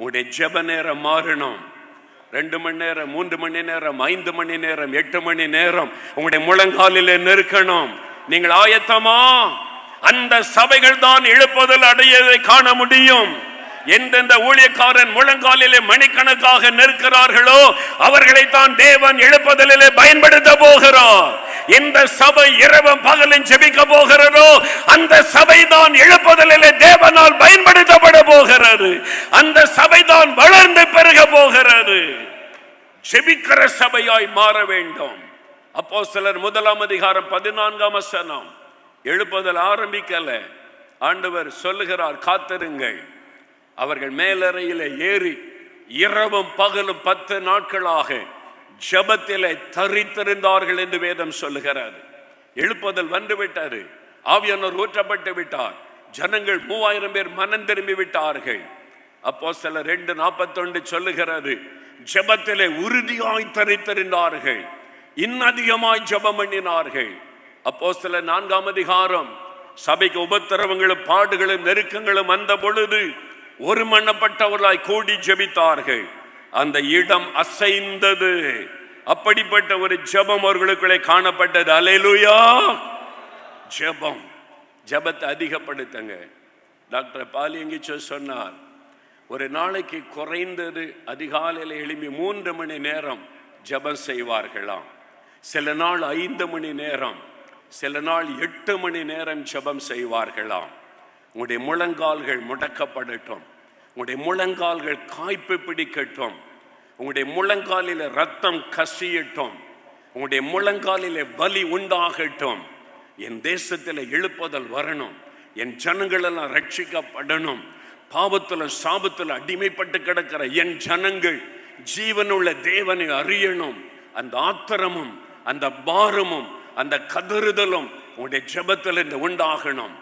உடைய ஜெப நேரம் மாறணும். ரெண்டு மணி நேரம் மூன்று மணி நேரம் ஐந்து மணி நேரம் எட்டு மணி நேரம் உங்களுடைய முழங்காலில் நிற்கணும். நீங்கள் ஆயத்தமா? அந்த சபைகள் தான் எழுப்புதல் அடையதை காண முடியும். எந்தெந்த ஊழியக்காரன் முழங்காலிலே மணிக்கணக்காக நிற்கிறார்களோ அவர்களை தான் தேவன் எழுப்புதலிலே பயன்படுத்த போகிறார். எந்த சபை இரவும் பகலும் ஜெபிக்க போகிறதோ அந்த சபை தான் எழுப்புதலிலே தேவனால் பயன்படுத்தப்பட போகிறது. அந்த சபை தான் வளர்ந்து பெருக போகிறது. செபிக்கிற சபையாய் மாற வேண்டும். அப்போ சிலர் முதலாம் அதிகாரம் பதினான்காம் வசனம். எழுப்புதல் ஆரம்பிக்கல. ஆண்டவர் சொல்லுகிறார் காத்திருங்கள். அவர்கள் மேலறையில ஏறி இரவும் பகலும் பத்து நாட்களாக ஜபத்திலே தரித்திருந்தார்கள் என்று வேதம் சொல்லுகிறார் எழுப்புதல் வந்துவிட்டாரு ஆவியானவர் ஊற்றப்பட்டு விட்டார். ஜனங்கள் மூவாயிரம் பேர் மனம் திரும்பி விட்டார்கள். அப்போ சில ரெண்டு நாற்பத்தொண்டு சொல்லுகிறது ஜெபத்திலே உறுதியாய் தரித்திருந்தார்கள் இன்னதிகமாய் ஜெபம் பண்ணினார்கள். அப்போ சில நான்காம் அதிகாரம் சபைக்கு உபத்திரவங்களும் பாடுகளும் நெருக்கங்களும் வந்த பொழுது ஒரு மண்ணப்பட்டவர்களாய் கூடி ஜபித்தார்கள். அந்த இடம் அசைந்தது. அப்படிப்பட்ட ஒரு ஜெபம் அவர்களுக்குள்ளே காணப்பட்டது. அலையிலுயா ஜெபம். ஜெபத்தை அதிகப்படுத்துங்க. டாக்டர் பாலியங்கிச்சோ சொன்னார் ஒரு நாளைக்கு குறைந்தது அதிகாலையில் எழுப்பி மூன்று மணி நேரம் ஜெபம் செய்வார்களாம். சில நாள் ஐந்து மணி நேரம் சில நாள் எட்டு மணி நேரம் ஜெபம் செய்வார்களாம். உங்களுடைய முழங்கால்கள் முடக்கப்படட்டும். உங்களுடைய முழங்கால்கள் காய்ப்பு பிடிக்கட்டும். உங்களுடைய முழங்காலில் ரத்தம் கசியட்டும். உங்களுடைய முழங்காலில் வலி உண்டாகட்டும். என் தேசத்தில் எழுப்புதல் வரணும். என் ஜனங்களெல்லாம் ரட்சிக்கப்படணும். பாவத்தில் சாபத்தில் அடிமைப்பட்டு கிடக்கிற என் ஜனங்கள் ஜீவனுள்ள தேவனை அறியணும். அந்த ஆத்திரமும் அந்த பாரமும் அந்த கதறுதலும் உங்களுடைய ஜெபத்தில் இந்த உண்டாகணும்.